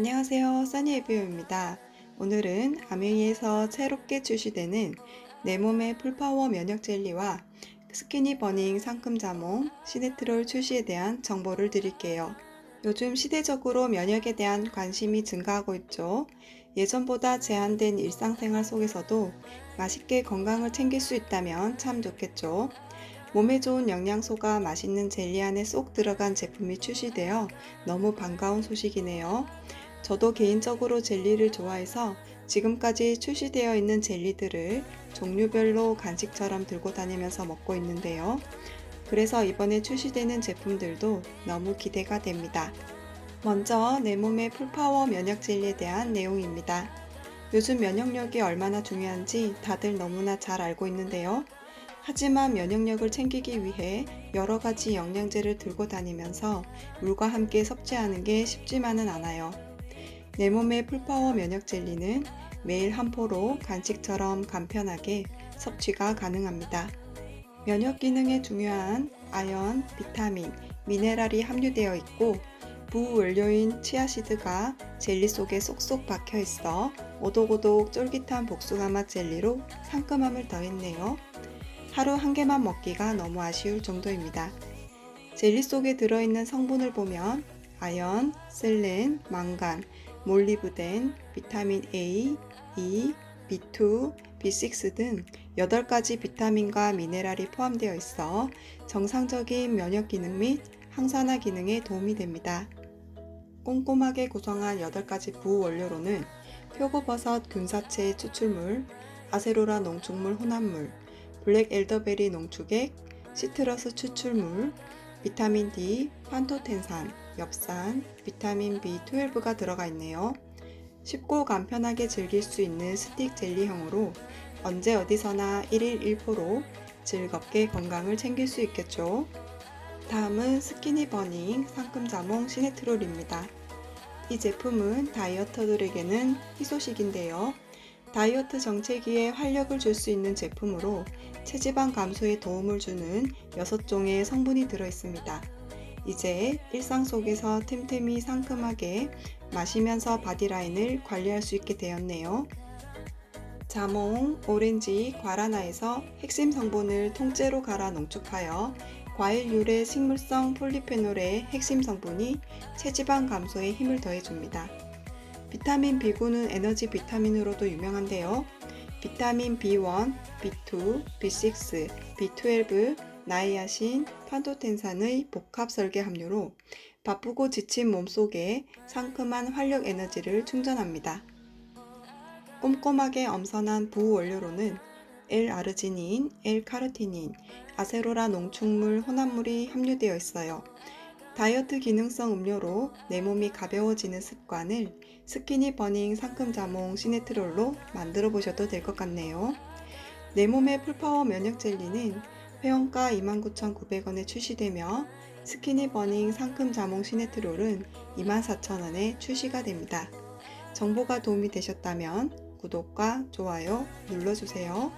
안녕하세요. 써니에비오입니다. 오늘은 아메이에서 새롭게 출시되는 내 몸의 풀파워 면역 젤리와 스키니 버닝 상큼 자몽 시네트롤 출시에 대한 정보를 드릴게요. 요즘 시대적으로 면역에 대한 관심이 증가하고 있죠. 예전보다 제한된 일상생활 속에서도 맛있게 건강을 챙길 수 있다면 참 좋겠죠. 몸에 좋은 영양소가 맛있는 젤리 안에 쏙 들어간 제품이 출시되어 너무 반가운 소식이네요. 저도 개인적으로 젤리를 좋아해서 지금까지 출시되어 있는 젤리들을 종류별로 간식처럼 들고 다니면서 먹고 있는데요. 그래서 이번에 출시되는 제품들도 너무 기대가 됩니다. 먼저 내 몸의 풀파워 면역 젤리에 대한 내용입니다. 요즘 면역력이 얼마나 중요한지 다들 너무나 잘 알고 있는데요. 하지만 면역력을 챙기기 위해 여러 가지 영양제를 들고 다니면서 물과 함께 섭취하는 게 쉽지만은 않아요. 내 몸의 풀파워 면역 젤리는 매일 한 포로 간식처럼 간편하게 섭취가 가능합니다. 면역 기능에 중요한 아연, 비타민, 미네랄이 함유되어 있고 부원료인 치아시드가 젤리 속에 쏙쏙 박혀 있어 오독오독 쫄깃한 복숭아 맛 젤리로 상큼함을 더했네요. 하루 한 개만 먹기가 너무 아쉬울 정도입니다. 젤리 속에 들어있는 성분을 보면 아연, 셀렌, 망간, 몰리브덴, 비타민 A, E, B2, B6 등 8가지 비타민과 미네랄이 포함되어 있어 정상적인 면역 기능 및 항산화 기능에 도움이 됩니다. 꼼꼼하게 구성한 8가지 부원료로는 표고버섯 균사체 추출물, 아세로라 농축물 혼합물, 블랙 엘더베리 농축액, 시트러스 추출물, 비타민 D, 판토텐산, 엽산, 비타민 B12가 들어가 있네요. 쉽고 간편하게 즐길 수 있는 스틱 젤리형으로 언제 어디서나 1일 1포로 즐겁게 건강을 챙길 수 있겠죠. 다음은 스키니 버닝 상큼 자몽 시네트롤입니다. 이 제품은 다이어터들에게는 희소식인데요. 다이어트 정체기에 활력을 줄 수 있는 제품으로 체지방 감소에 도움을 주는 6종의 성분이 들어 있습니다. 이제 일상 속에서 틈틈이 상큼하게 마시면서 바디라인을 관리할 수 있게 되었네요. 자몽, 오렌지, 과라나에서 핵심 성분을 통째로 갈아 농축하여 과일 유래 식물성 폴리페놀의 핵심 성분이 체지방 감소에 힘을 더해줍니다. 비타민 B9는 에너지 비타민으로도 유명한데요. 비타민 B1, B2, B6, B12, 나이아신, 판토텐산의 복합 설계 함유로 바쁘고 지친 몸속에 상큼한 활력 에너지를 충전합니다. 꼼꼼하게 엄선한 부원료로는 L-아르지닌, L-카르티닌, 아세로라 농축물 혼합물이 함유되어 있어요. 다이어트 기능성 음료로 내 몸이 가벼워지는 습관을 스키니 버닝 상큼 자몽 시네트롤로 만들어 보셔도 될 것 같네요. 내 몸의 풀파워 면역 젤리는 회원가 29,900원에 출시되며 스키니 버닝 상큼 자몽 시네트롤은 24,000원에 출시가 됩니다. 정보가 도움이 되셨다면 구독과 좋아요 눌러주세요.